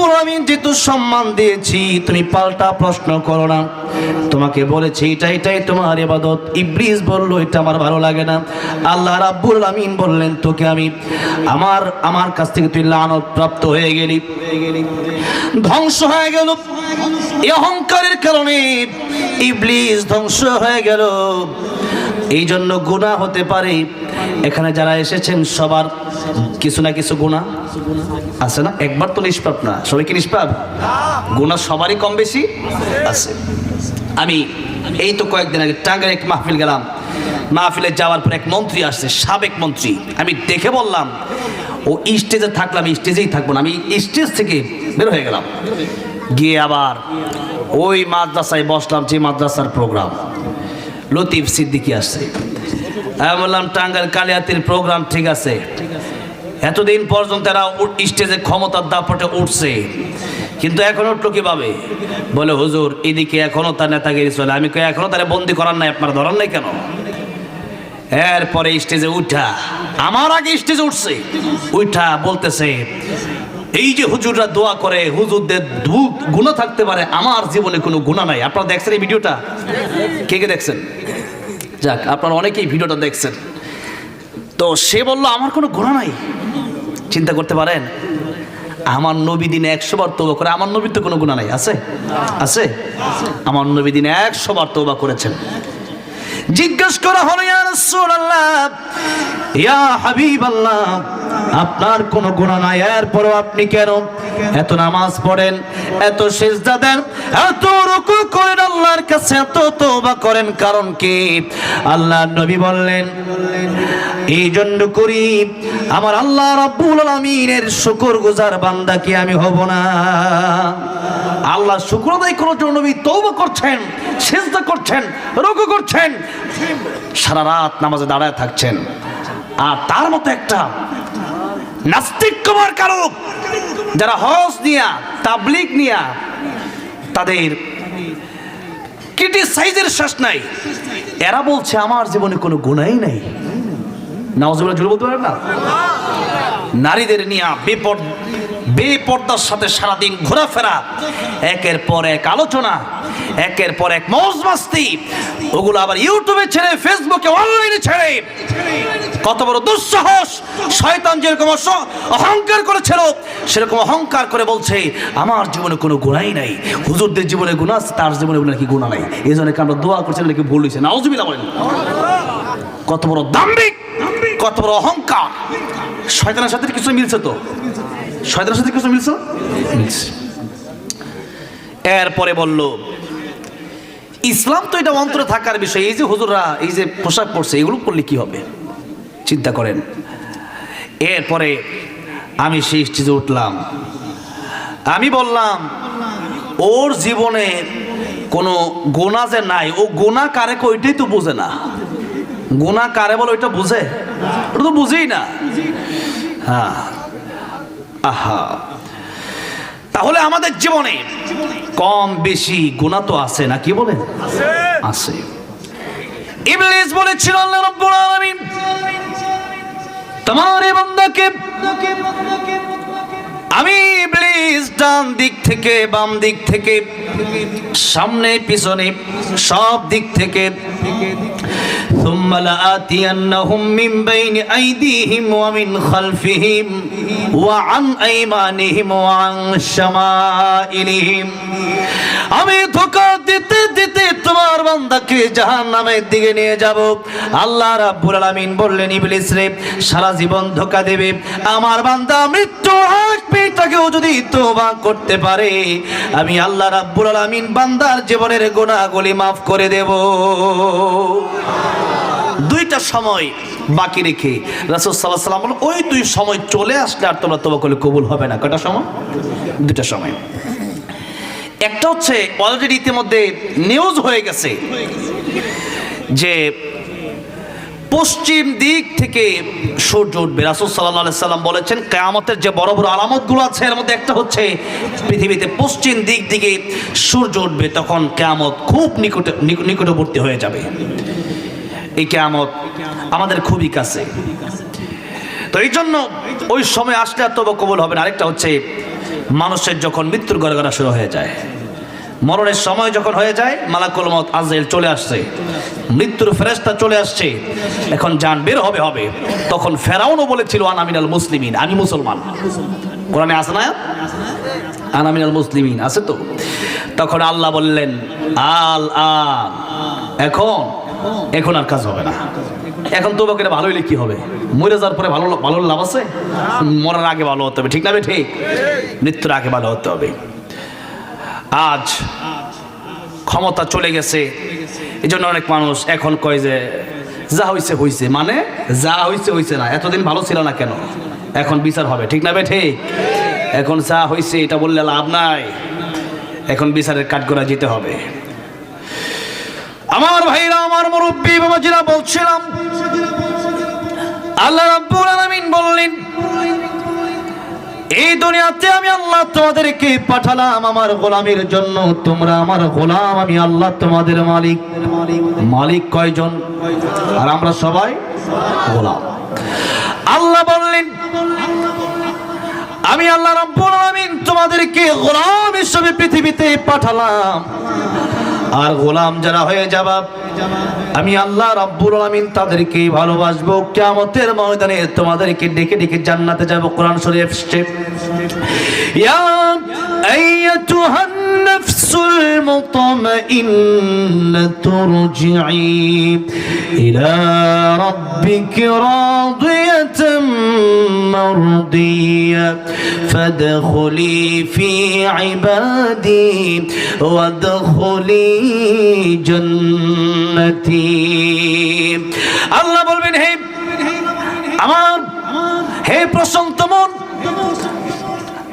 রব্বুল আমিন যেহেতু সম্মান দিয়েছি, তুমি পাল্টা প্রশ্ন করো না। তোমাকে বলেছি এটা এটাই তোমার ইবাদত। ইবলিস বলল, এটা আমার ভালো লাগে না। আল্লাহ রাব্বুল আমিন বললেন, তোকে আমি আমার আমার কাছ থেকে তুই লানত প্রাপ্ত হয়ে গেলি। ধ্বংস হয়ে গেল। অহংকারের কারণে ইবলিস ধ্বংস হয়ে গেল। এই জন্য গুণা হতে পারে। এখানে যারা এসেছেন, সবার কিছু না কিছু গুণা আছে না? একবার তো নিষ্পাপ না। সবাই কি নিষ্পাপ? গুণা সবারই কম বেশি আছে। আমি এই তো কয়েকদিন আগে টাঙ্গার এক মাহফিল গেলাম। মাহফিলে যাওয়ার পর এক মন্ত্রী আসছে, সাবেক মন্ত্রী। আমি দেখে বললাম, ও স্টেজে থাকলাম স্টেজেই থাকব না। আমি স্টেজ থেকে বের হয়ে গেলাম। গিয়ে আবার ওই মাদ্রাসায় বসলাম, যে মাদ্রাসার প্রোগ্রাম। লতিফ সিদ্দিকি আসছে। আমি বললাম, টাঙ্গাইল কালিয়াতির প্রোগ্রাম ঠিক আছে। এতদিন পর্যন্ত উঠ- স্টেজে ক্ষমতার দাপটে উঠছে। কিন্তু এখন উঠল কীভাবে? বলে, হুজুর, এদিকে এখনও তার নেতাগিরি চলে। আমি এখনও তারা বন্দি করার নাই? আপনারা ধরার নাই কেন? এরপরে স্টেজে উঠা। আমার আগে স্টেজে উঠছে। উঠা বলতেছে এই যে হুজুররা দোয়া করে, হুজুরদের গুণা থাকতে পারে, আমার জীবনে কোনো গুণা নাই। আপনারা দেখছেন এই ভিডিওটা? কে কে দেখছেন? যাক, আপনারা অনেকেই ভিডিওটা দেখছেন। তো সে বলল, আমার কোনো গুণা নাই। চিন্তা করতে পারেন, আমার নবী দিনে একশো বার তৌবা করে, আমার নবীর তো কোনো গুণা নাই। আছে? আছে? আমার নবী দিনে একশো বার তৌবা করেছেন। জিজ্ঞেস করা হলো, ইয়া রাসূলুল্লাহ, ইয়া হাবিবাল্লাহ আপনার কোনো গুনাহ নাই। এরপরও আপনি কেন এত নামাজ পড়েন, এত সেজদা দেন, এত রুকু করেন আল্লাহর কাছে, এত তওবা করেন, কারণ কি? আল্লাহ নবী বললেন, এই জন্য করি, আমার আল্লাহ রাব্বুল আলামিনের শুকর গুজার বান্দা কি আমি হব না? আল্লাহ শুকর আদায় করার জন্য নবী তওবা করছেন, সেজদা করছেন, রুকু করছেন, সারা রাত নামাজে দাঁড়ায় থাকছেন। আর তার মতো একটা নাস্তিক কমার কারক যারা হজ নিয়া তাবলিক নিয়া, তাদের ক্রিটিসাইজের শেষ নাই। এরা বলছে, আমার জীবনে কোনো গুণাই নাই। নাওজুবিল্লাহ জুড়ে বলতে পারেন না? নারীদের নিয়া বেপর বেপর্দার সাথে সারাদিন ঘোরাফেরা। একের পর এক আলোচনা, একের পর এক মৌজ মাস্তি ওগুলো আবার ইউটিউবে ছেড়ে, ফেসবুকে অনলাইনে ছেড়ে। কত বড় দুঃসাহস। শয়তান যেরকম অহংকার করেছিল সেরকম অহংকার করে বলছে, আমার জীবনে কোনো গুণাই নাই। হুজুরদের জীবনে গুণা আছে, তার জীবনে নাকি গুণা নাই। এই জন্য আমরা দোয়া করছি নাকি ভুল হয়েছে নাওজুবিল্লাহ বলেন। কত বড় দাম্ভিক, কত বড় অহংকার। শয়তানের সাথে কিছু মিলছে তো? শয়তানের সাথে কিছু মিলছে? এরপরে বলল, ইসলাম তো এটা অন্তরে থাকার বিষয়। এই যে হুজুররা এই যে পোশাক পরছে, এগুলো করলে কি হবে? চিন্তা করেন। এরপরে আমি সেই স্টেজে উঠলাম। আমি বললাম, ওর জীবনে কোনো গোনা যে নাই, ও গোনা কারে ওইটাই তো বোঝে না। গোনা কারে বলে ওইটা বুঝে? ওটা তো বুঝেই না। হ্যাঁ আহা। তাহলে আমাদের জীবনে কম বেশি গুণা তো আছে না কি বলেন? আছে। ইবলিস বলেছিল আল্লাহ রাব্বুল আলামিন তোমার এই বান্দাকে আমি ইবলিস ডান দিক থেকে বাম দিক থেকে সামনে পিছনে সব দিক থেকে ثم لآتينهم من بين أيديهم ومن خلفهم وعن أيمانهم وعن شمائلهم আমি ধোকা দিতে দিতে তোমার বান্দাকে জাহান নামের দিকে নিয়ে যাব আল্লাহ রাব্বুল আলামিন বললেন ইবলিস রে সারা জীবন ধোকা দেবে আমার বান্দা মৃত্যু আসবে তাকেও যদি তোবা করতে পারে আমি আল্লাহ রাব্বুল আলামিন বান্দার জীবনের গুনাহগুলি মাফ করে দেব দুইটা সময় বাকি রেখে রাসূল আলাইহি সাল্লাম বলেন, ওই দুই সময় চলে আসলে আর তোমরা করলে কবুল হবে না। কটা সময়? দুইটা সময়। একটা হচ্ছে অলরেডি ইতিমধ্যে নিউজ হয়ে গেছে যে পশ্চিম দিক থেকে সূর্য উঠবে। রাসুল সাল্লাহ সাল্লাম বলেছেন কেয়ামতের যে বড় বড় আলামতগুলো আছে এর মধ্যে একটা হচ্ছে পৃথিবীতে পশ্চিম দিক দিকে সূর্য উঠবে তখন কেয়ামত খুব নিকটে নিকটবর্তী হয়ে যাবে। এই কেয়ামত আমাদের খুবই কাছে। তো এই জন্য ওই সময় আসলে আর তবে কবল হবে না। আরেকটা হচ্ছে, মানুষের যখন মৃত্যুর গড়গড়া শুরু হয়ে যায়, মরণের সময় যখন হয়ে যায়, মালাকুল মত চলে আসছে। মৃত্যুর ফেরেস্তা চলে আসছে। এখন যান বের হবে হবে। তখন ফেরাউনও বলেছিল আনামিনাল মুসলিমিন। আমি মুসলমান। কোরআনে আছে না আনামিনাল মুসলিমিন, আছে তো? তখন আল্লাহ বললেন আল আন এখন এখন আর কাজ হবে না। এখন তো বাকিটা ভালো হইলে কি হবে। মরে যাওয়ার পরে ভালো ভালো লাভ আছে? মরার আগে ভালো হতে হবে। ঠিক না ঠিক? মৃত্যুর আগে ভালো হতে হবে। আজ ক্ষমতা চলে গেছে। এই জন্য অনেক মানুষ এখন কয় যে, যা হইছে হইছে। মানে যা হইছে হইছে না। এতদিন ভালো ছিল না কেন? এখন বিচার হবে। ঠিক না ঠিক? এখন যা হইছে এটা বললে লাভ নাই। এখন বিচারের কাঠগোড়া যেতে হবে। আমার ভাইরা, আমার মুরব্বী বাবাজিরা বলছিলাম, আল্লাহ রাব্বুল আলামিন বললেন, এই দুনিয়াতে আমি আল্লাহ তোমাদেরকে পাঠালাম আমার গোলামের জন্য। তোমরা আমার গোলাম, আমি আল্লাহ তোমাদের মালিক। মালিক কয়জন? আর আমরা সবাই গোলাম। আল্লাহ বললেন, আমি আল্লাহ রাব্বুল আলামিন তোমাদেরকে গোলাম হিসেবে পৃথিবীতে পাঠালাম। আর গোলাম যারা হয়ে যাবা, আমি আল্লাহ রাব্বুল আলামিন তাদেরকে ভালোবাসবো। কিয়ামতের ময়দানে তোমাদেরকে ডেকে ডেকে জান্নাতে যাব, কোরআন শরীফ স্টেপ ইয়া আইয়াতুহান নাফসুল মুতমাইন্নাতু রুজিই ইলা রাব্বিকি রাদিয়াতাম মারদিয়া ফাদখুলি ফি ইবাদি ওয়াদখুলি জান্নাতি। আল্লাহ বলবেন, হে, আমার, হে প্রশান্ত মন,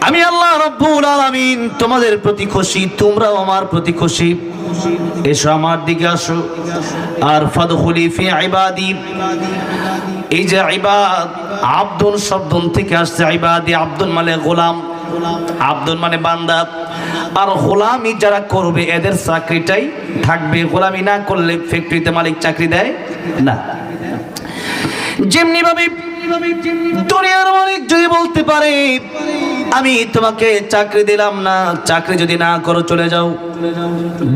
আমি আল্লাহ রব্বুল আলামিন তোমাদের প্রতি খুশি, তোমরাও আমার প্রতি খুশি। এসো আমার দিকে আসো। আর ফাদখুলি ফি ইবাদি। এই যে ইবাদ, আব্দুন শব্দ থেকে আসছে, ইবাদি আব্দুল মানে গোলাম আব্দুল মানে বান্দা। আর গোলামি যারা করবে, এদের চাকরিটাই থাকবে। গোলামি না করলে ফ্যাক্টরিতে মালিক চাকরি দেয় না। যেমনি ভাবে দুনিয়ার মালিক যদি বলতে পারে, আমি তোমাকে চাকরি দিলাম না, চাকরি যদি না করো, চলে যাও।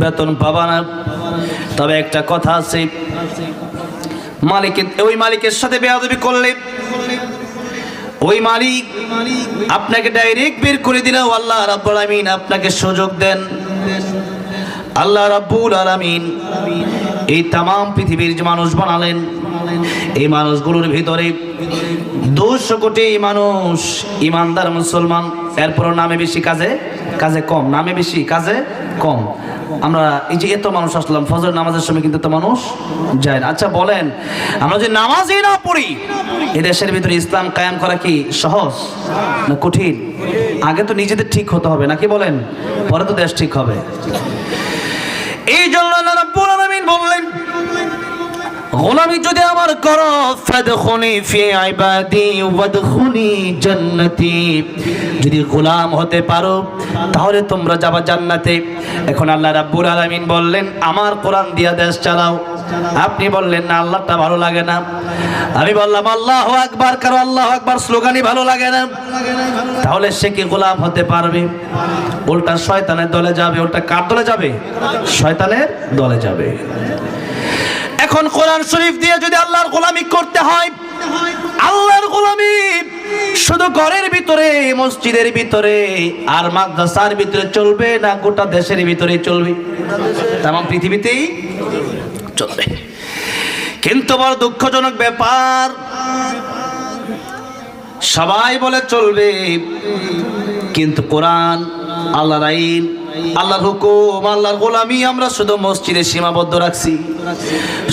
বেতন পাবা না। তবে একটা কথা আছে, মালিকের ওই মালিকের সাথে বেয়াদবি করলে ওই মালিক, আপনাকে ডাইরেক্ট বের করে দিলেও আল্লাহ রাব্বুল আমিন আপনাকে সুযোগ দেন। আল্লাহ রাব্বুল আলামিন এই তাম পৃথিবীর যে মানুষ বানালেন, এই মানুষগুলোর ভিতরে দুশো কোটি মানুষ, ইমানদার মুসলমান এরপর নামে বেশি কাজে কাজে কম, নামে বেশি, কাজে কম। আমরা এই যে এত মানুষ আসলাম ফজর নামাজের সময় কিন্তু এত মানুষ যায় না। আচ্ছা বলেন, আমরা যে নামাজই না পড়ি এই দেশের ভিতরে ইসলাম কায়েম করা কি সহজ না কঠিন? আগে তো নিজেদের ঠিক হতে হবে, নাকি বলেন? পরে তো দেশ ঠিক হবে। এই জন্য বললেন গোলামি যদি আমার করো, ফাদখুনি ফি ইবাদি ওয়াদখুনি জান্নাতি। যদি গোলাম হতে পারো, তাহলে তোমরা যাবা জান্নাতে। এখন আল্লাহ রাব্বুল আলামিন বললেন, আমার কোরআন দিয়া দেশ চালাও। আপনি বললেন, না, আল্লাহটা ভালো লাগে না। আমি বললাম, আল্লাহ আকবার কারও আল্লাহ আকবার স্লোগানই ভালো লাগে না। তাহলে সে কি গোলাম হতে পারবে? উল্টা শয়তানের দলে যাবে, উল্টা কার দলে যাবে? শয়তানের দলে যাবে। এখন কোরআন শরীফ দিয়ে যদি আল্লাহর গোলামি করতে হয়, আল্লাহর গোলামি শুধু ঘরের ভিতরে, মসজিদের ভিতরে আর মাদ্রাসার ভিতরে চলবে না, গোটা দেশের ভিতরে চলবে? তেমন পৃথিবীতেই চলবে। কিন্তু বড় দুঃখজনক ব্যাপার, সবাই বলে চলবে, কিন্তু কোরআন আল্লাহর আইন আল্লাহর হুকুম, আল্লাহর গোলামি আমরা শুধু মসজিদে সীমাবদ্ধ রাখছি।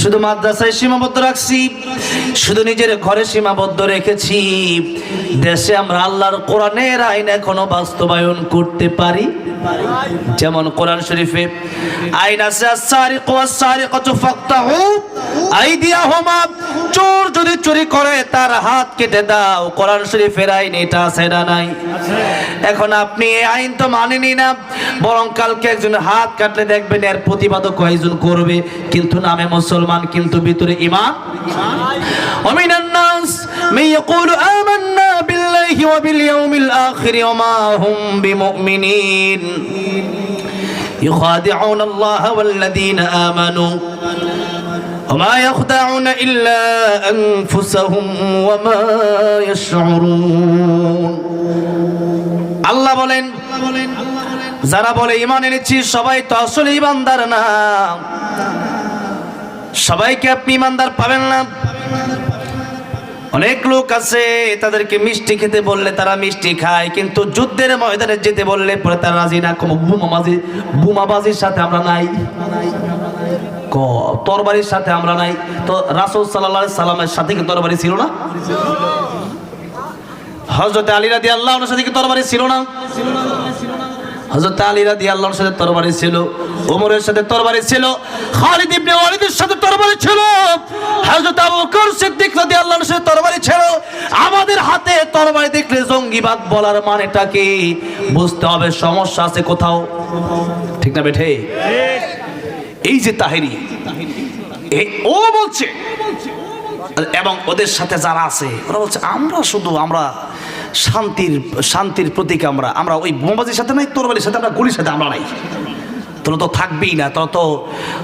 শুধু মাদ্রাসায় সীমাবদ্ধ রাখছি, শুধু নিজের ঘরে সীমাবদ্ধ রেখেছি। দেশে আমরা আল্লাহর কোরআনের আইন এখনও বাস্তবায়ন করতে পারি। যেমন কোরআন শরীফে, আইন আছে, আস-সারিকু ওয়াস-সারিকাতু ফাকতাহু, আইদিয়াহুমা চোর যদি চুরি করে, তার হাত কেটে দাও। কোরআন শরীফের আইন এটা আছে না নাই? এখন আপনি এই আইন তো মানেনি না। বরং কালকে একজন হাত কাটলে দেখবেন এর প্রতিবাদও কয়েকজন করবে কিন্তু নামে মুসলমান কিন্তু ভিতরে ইমান ومن الناس من يقول آمنا بالله وباليوم الآخر وما هم بمؤمنين يخادعون الله والذين آمنوا وما يخدعون إلا أنفسهم وما يشعرون আল্লাহ বলেন যারা বলে ইমান এনেছি, সবাই তো আসলে ইমানদার না। সবাইকে আপনি ইমানদার পাবেন না। অনেক লোক আছে, তাদেরকে মিষ্টি খেতে বললে তারা মিষ্টি খায়, কিন্তু যুদ্ধের ময়দানে যেতে বললে পরে তারা রাজি না। বোমাবাজি, বোমাবাজির সাথে আমরা নাই। তরবারির সাথে আমরা নাই। তো রাসূল সাল্লাল্লাহু সাল্লামের সাথে কি তরবারি ছিল না? হযরত আলী রাদিয়াল্লাহু আনহুর সাথে কি তরবারি ছিল না? হযরত আলী রাদিয়াল্লাহুর সাথে তরবারি ছিল, ওমরের সাথে তরবারি ছিল, খালিদ ইবনে ওয়ালিদের সাথে তরবারি ছিল, হযরত আবু বকর সিদ্দিক রাদিয়াল্লাহুর সাথে তরবারি ছিল। আমাদের হাতে তরবারি দেখলে জঙ্গিবাদ বলার মানেটা কি? বুঝতে হবে সমস্যা আছে কোথাও। ঠিক না বেঠে? এই যে তাহেরি ও বলছে, এবং ওদের সাথে যারা আছে, ওরা বলছে, আমরা শুধু, আমরা শান্তির শান্তির প্রতীক আমরা। আমরা ওই বোমাবাজির সাথে নাই, তোরবালির সাথে, আমরা গুলির সাথে, আমরা নাই। তোরা তো থাকবেই না, তোরা তো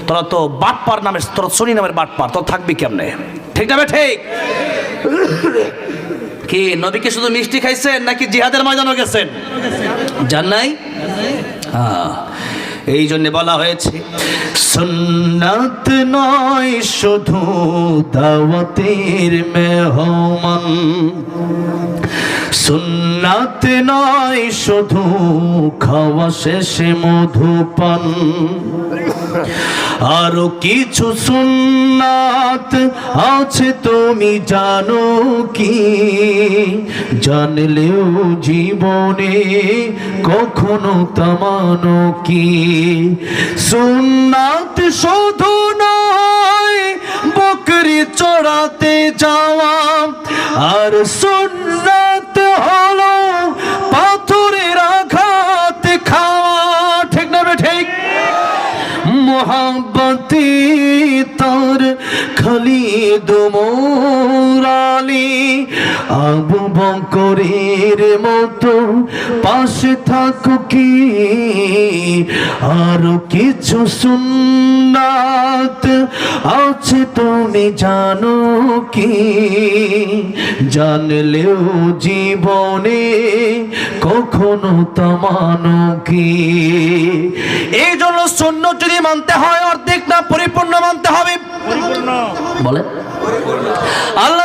তোরা তো বাটপার নামের, তোরা শনি নামের বাটপার, তোরা থাকবি কেমনে? ঠিক না ঠিক? কি নবীকে শুধু মিষ্টি খাইছেন, নাকি জিহাদের ময়দানও গেছেন? জান নাই? হ্যাঁ এই জন্য বলা হয়েছে, সুন্নাত নয় শুধু দাওয়াতের মেহমান। সুন্নাত নয়, শুধু খাওয়া শেষে মধুপান। আরও কিছু সুন্নাত আছে, তুমি জানো কি? জানলেও জীবনে কখনো তামানো কি? সুন্নাত শুধু নয়, বকরি চড়াতে যাওয়া। আর সুন্নাত হলো পাথরের আঘাত খাওয়া। ঠিক না ঠিক? মোহাম্মতি তার খালি মোরালি আবু বকরের মতো পাশে থাকো কি? আর কিছু সুন্নাত আছে তুমি জানো কি? জানলেও জীবনে কখনো তামানো কি? এই জন্য শূন্য যদি মানতে হয় অর্ধেক না পরিপূর্ণ মানতে হবে। বলে আল্লাহ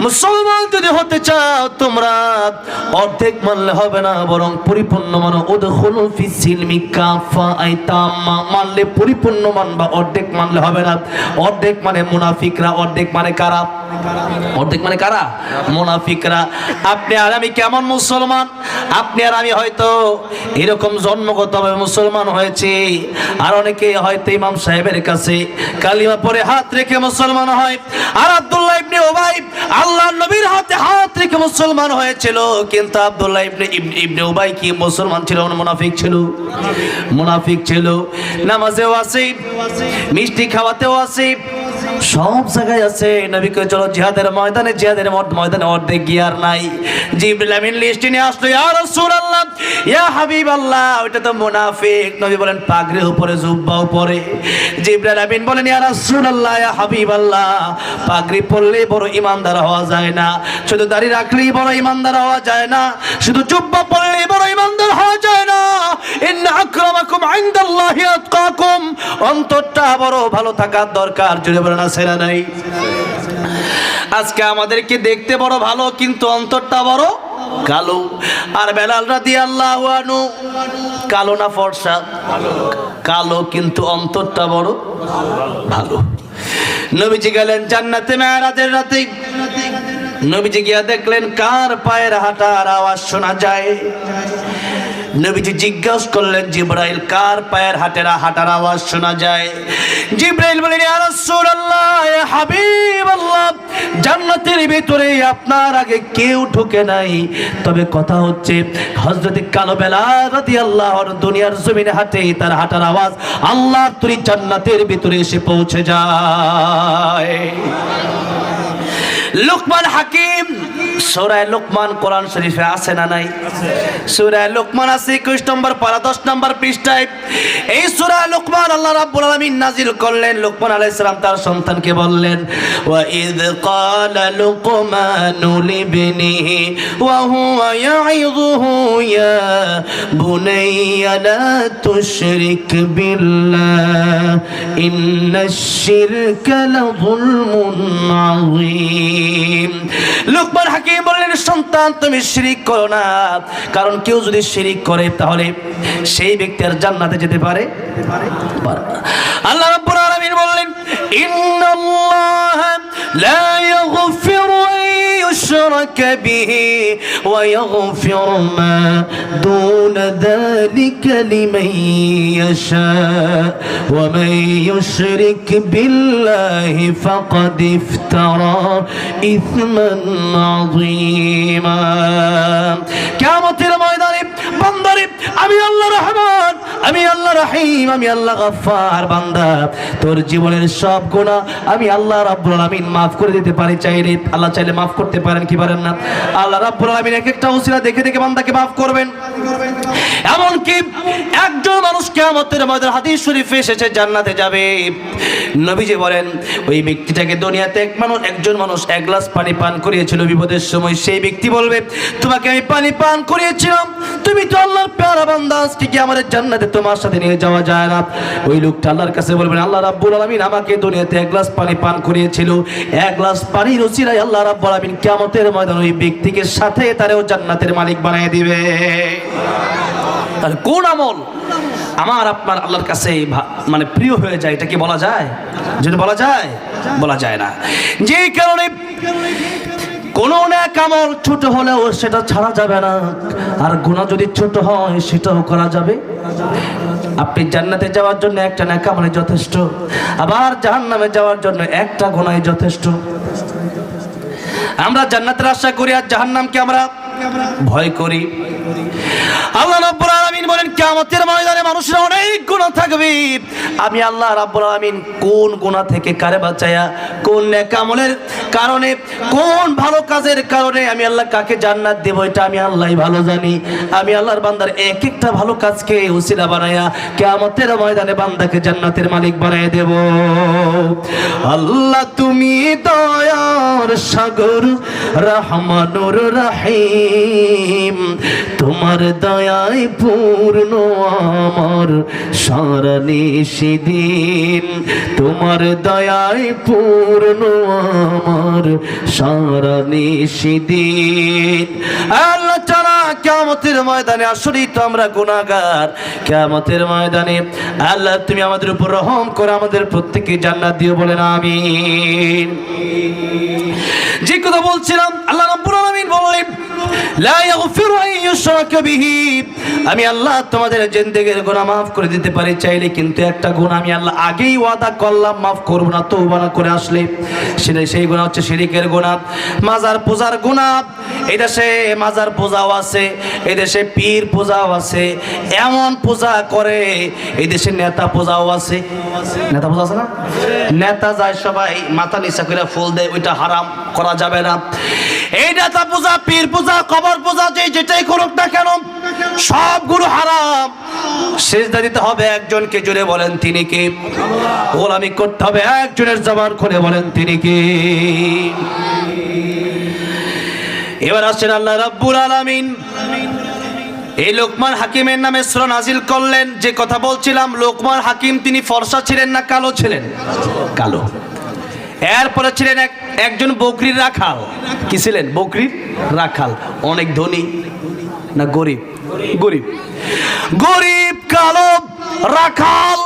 মুসলমান যদি হতে চাও, তোমরা অর্ধেক মানলে হবে না, বরং পরিপূর্ণ মানো। উদখুলু ফি সিলমি কাফা আইতাম মানলে পরিপূর্ণ মানবা অর্ধেক মানলে হবে না। অর্ধেক মানে মুনাফিকরা, অর্ধেক মানে কারা? অর্ধেক মানে কারা? মুনাফিকরা। আপনি আর আমি কেমন মুসলমান? আপনি আর আমি হয়তো এরকম জন্মগতভাবে মুসলমান হয়েছে। আর অনেকে হয়তো ইমাম সাহেবের কাছে কালিমা পরে হাত রেখে মুসলমান হয়। আর আব্দুল্লাহ ইবনে ওবাই আল্লাহ নবীর হাতে হাত রেখে মুসলমান হয়েছিল, কিন্তু আব্দুল্লাহ ইবনে ইবনে- ওবাই কি মুসলমান ছিল মুনাফিক ছিল? মুনাফিক ছিল। নামাজেও আসিফ মিষ্টি খাওয়াতেও আছে সব জায়গায় আছে। নবীকে চলো জিহাদের ময়দানে জিহাদের ময়দানে অর্ধেক গিয়ার নাই। জিবরিল আমিন লিস্টে নিয়ে আসলো, ইয়া রাসূলুল্লাহ, ইয়া হাবিবাল্লাহ। ওটা তো মুনাফিক। নবী বলেন পাগড়ি উপরে, জুব্বা উপরে। জিবরিল আমিন বলেন, ইয়া রাসূলুল্লাহ, ইয়া হাবিবাল্লাহ। পাগড়ি পরলে বড় ইমানদার হওয়া যায় না। শুধু দাড়ি রাখলেই বড় ইমানদার হওয়া যায় না। শুধু জুব্বা পরলেই বড় ইমানদার হওয়া যায় না। ইন্না আকরামাকুম ইনদাল্লাহি আতকাকুম। অন্তরটা বড় ভালো থাকার দরকার। জুড়ে বলেন আছে নাই। আজকে আমাদেরকে দেখতে বড় ভালো, কিন্তু অন্তরটা বড় কালো। আর বেলাল রাদি আল্লাহ কালো না ফর্সা? কালো, কিন্তু অন্তরটা বড় ভালো। নবীজি গেলেন জান্নাতে মেয়ারাজের রাতে। নবীজি গিয়া দেখলেন কার পায়ের হাঁটার আওয়াজ শোনা যায়? নবীজি জিজ্ঞাসা করলেন, জিব্রাইল কার পায়ের হাটেরা হাঁটার আওয়াজ শোনা যায়? জিব্রাইল বলেন ইয়া রাসূলুল্লাহ ইয়া হাবিবাল্লাহ, জান্নাতের ভিতরে আপনার আগে কেউ ঢুকে নাই। তবে কথা হচ্ছে, হযরত কালো বেলা রাদিয়াল্লাহর দুনিয়ার জমিনে হাঁটে, তার হাঁটার আওয়াজ আল্লাহর তরি জান্নাতের ভিতরে এসে পৌঁছে যায়। লোকমান হাকিম সূরায়ে লোকমান কোরআন শরীফে আছে না নাই? সূরায়ে লোকমান আছে 21 নম্বর পারা 10 নম্বর পৃষ্ঠায়। এই সূরা লোকমান আল্লাহ রাব্বুল আলামিন নাজিল করলেন লোকমান আলাইহিস সালাম তার সন্তানকে বললেন ওয়া ইয ক্বালা লুকমানু লিবনিহি ওয়া হুয়া ইয়াইযুহু ইয়া বুনাইয়া লা তুশরিক বিল্লাহ ইন্নাশ শিরকা লাযুলমুন আযীম। লোকমান হাকিম বললেন, সন্তান, তুমি শিরিক করো না কারণ কেউ যদি শিরিক করে, তাহলে সেই ব্যক্তি আর জান্নাতে যেতে পারে। আল্লাহ রাব্বুল আলামিন বললেন, ইন্নাল্লাহ লা ইয়াগফিরু يشرك به ويغفر ما دون ذلك لمن يشاء. ومن يشرك بالله فقد افترى إثما عظيما. كامت الميدان বান্দারে, আমি আল্লাহ রহমান, আমি আল্লাহ রহিম, আমি আল্লাহ বান্দা। তোর জীবনের সব আমি আল্লাহ রাব্বুল আলামিন করে দিতে পারি, চাইলে আল্লাহ চাইলে করতে পারেন, কি পারেন না? আল্লাহ রাব্বুল আলামিন এক একটা দেখে দেখে বান্দাকে করবেন। এমনকি একজন মানুষ কিয়ামতের হাদিস এসেছে, জান্নাতে যাবে। নবীজি বলেন, ওই ব্যক্তিটাকে দুনিয়াতে এক মানুষ, একজন মানুষ এক গ্লাস পানি পান করিয়েছিল বিপদের সময়, সেই ব্যক্তি বলবে, তোমাকে আমি পানি পান করিয়েছিলাম, তুমি তোমার সাথে নিয়ে যাওয়া যায় বলবেন, আল্লাহ আমাকে এক গ্লাস পানি পান করিয়েছিল। এক গ্লাস ওই ব্যক্তিকে সাথে জান্নাতের মালিক বানিয়ে দিবে। কোন আমল? আমার আপনার আল্লাহর কাছে মানে প্রিয় হয়ে যায়, এটা কি বলা যায়? যদি বলা যায় বলা যায় না। যে কারণে কোন এক আমল ছোট হলেও সেটা ছাড়া যাবে না। আর গুণা যদি ছোট হয়, সেটাও করা যাবে। আপনি জান্নাতে যাওয়ার জন্য একটা নেক আমলে যথেষ্ট। আবার জাহান্নামে যাওয়ার জন্য একটা গুণাই যথেষ্ট। আমরা জান্নাতের আশা করি আর জাহান্নামকে আমরা ভয় করি। আল্লাহ আলামিন বলেন, কিয়ামতের ময়দানে মানুষের অনেক গুনাহ থাকবে। আমি আল্লাহ রাব্বুল আলামিন কোন গুনাহ থেকে কারে বাঁচায়া কোন নেক আমলের কারণে, কোন ভালো কাজের কারণে আমি আল্লাহ কাকে জান্নাত দেব, এটা আমি আল্লাহই ভালো জানি। আমি আল্লাহর বান্দার এক একটা ভালো কাজকে উসিলা বানায়া কিয়ামতের ময়দানে বান্দাকে জান্নাতের মালিক বানায় দেব। আল্লাহ তুমি দয়ার সাগর, রহমানুর রহিম, তোমার দয়ায় পূর্ণ আমার সারা নিশিদিন। তোমার দয়ায় পূর্ণ আমার সারা নিশিদিন। আল্লাহ চালা কেমতের ময়দানে আসলেই তো আমরা গুণাগার কেমতের ময়দানে আল্লাহ তুমি আমাদের উপর রহম করে আমাদের প্রত্যেককে জান্নাত দিও বলেন, আমিন। যে কথা বলছিলাম, আল্লাহ রাব্বুল আলামিন বললেন, লা ইয়াগফিরু আন ইউশরাকা বিহি। আমি আল্লাহ তোমাদের জিন্দেগির গুনাহ maaf করে দিতে পারি, চাইলে কিন্তু একটা গুনাহ আমি আল্লাহ আগেই ওয়াদা করলাম, maaf করব না, তওবা না করে আসলে সেটা সেই গুনাহ হচ্ছে শিরিকের গুনাহ। মাজার পূজার গুনাহ এই দেশে মাজার পূজাও আছে এই দেশে পীর পূজাও আছে, এমন পূজা করে এই দেশে নেতা পূজাও আছে। নেতা পূজা আছে না? নেতা যায় সবাই মাথা নিচা করে ফুল দেয়, ওইটা হারাম। করা যাবে না। এই নেতা পূজা, পীর পূজা, কবর পূজা যে যেটাই করুক না কেন সবগুলো হারাম। সেজদা দিতে হবে একজনকে জুড়ে বলেন তিনি কে? গোলামি করতে হবে একজনের জবান খুলে বলেন তিনি কে? এবার আসছেন আল্লাহ রাব্বুল আলামিন। এই লোকমান হাকিমের নামে সূরা নাজিল করলেন। যে কথা বলছিলাম লোকমান হাকিম, তিনি ফর্সা ছিলেন না কালো ছিলেন? কালো। এরপরে ছিলেন এক, একজন বকরির রাখাল। কি ছিলেন? বকরির রাখাল। অনেক ধনী না গরিব? গরিব। গরিব, কালো, রাখাল।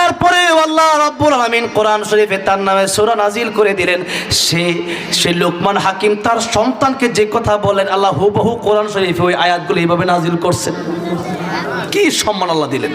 এরপরে আল্লাহ রাব্বুল আলামিন কোরআন শরীফে তার নামে সূরা নাজিল করে দিলেন। সে সে লোকমান হাকিম তার সন্তানকে যে কথা বলেন, আল্লাহ হুবহু কোরআন শরীফে ওই আয়াতগুলো এইভাবে নাজিল করছেন। কি সম্মান আল্লাহ দিলেন।